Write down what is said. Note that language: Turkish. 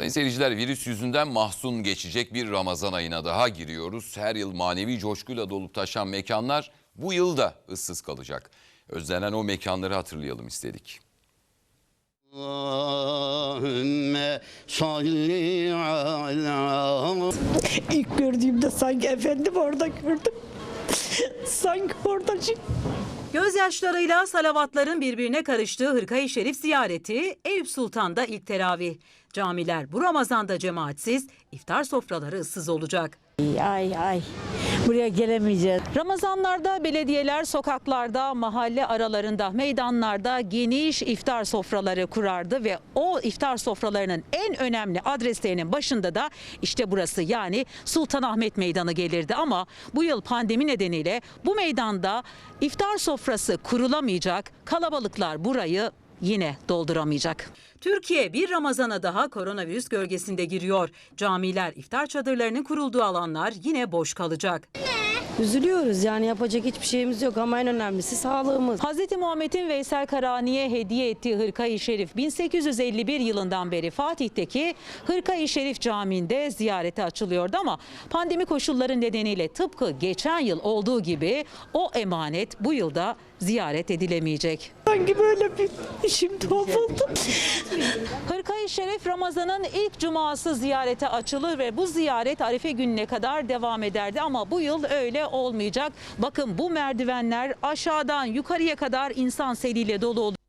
Sayın seyirciler virüs yüzünden mahzun geçecek bir Ramazan ayına daha giriyoruz. Her yıl manevi coşkuyla dolup taşan mekanlar bu yıl da ıssız kalacak. Özlenen o mekanları hatırlayalım istedik. Allahümme salli ala İlk gördüğümde sanki efendim orada gördüm. sanki orada şey- Gözyaşlarıyla salavatların birbirine karıştığı Hırkayı Şerif ziyareti Eyüp Sultan'da ilk teravih. Camiler bu Ramazan'da cemaatsiz, iftar sofraları ıssız olacak. Ay ay buraya gelemeyeceğiz. Ramazanlarda belediyeler sokaklarda, mahalle aralarında, meydanlarda geniş iftar sofraları kurardı ve o iftar sofralarının en önemli adreslerinin başında da işte burası yani Sultanahmet Meydanı gelirdi ama bu yıl pandemi nedeniyle bu meydanda iftar sofrası kurulamayacak, kalabalıklar burayı yine dolduramayacak. Türkiye bir Ramazana daha koronavirüs gölgesinde giriyor. Camiler, iftar çadırlarının kurulduğu alanlar yine boş kalacak. Üzülüyoruz yani yapacak hiçbir şeyimiz yok ama en önemlisi sağlığımız. Hz. Muhammed'in Veysel Karani'ye hediye ettiği Hırka-i Şerif 1851 yılından beri Fatih'teki Hırka-i Şerif Camii'nde ziyarete açılıyordu ama pandemi koşulları nedeniyle tıpkı geçen yıl olduğu gibi o emanet bu yılda ziyaret edilemeyecek. Sanki böyle bir işim tuhaf oldu. Hırka-i Şerif Ramazan'ın ilk cuması ziyarete açılır ve bu ziyaret Arife gününe kadar devam ederdi ama bu yıl öyle olmayacak. Bakın bu merdivenler aşağıdan yukarıya kadar insan seliyle dolu olacak.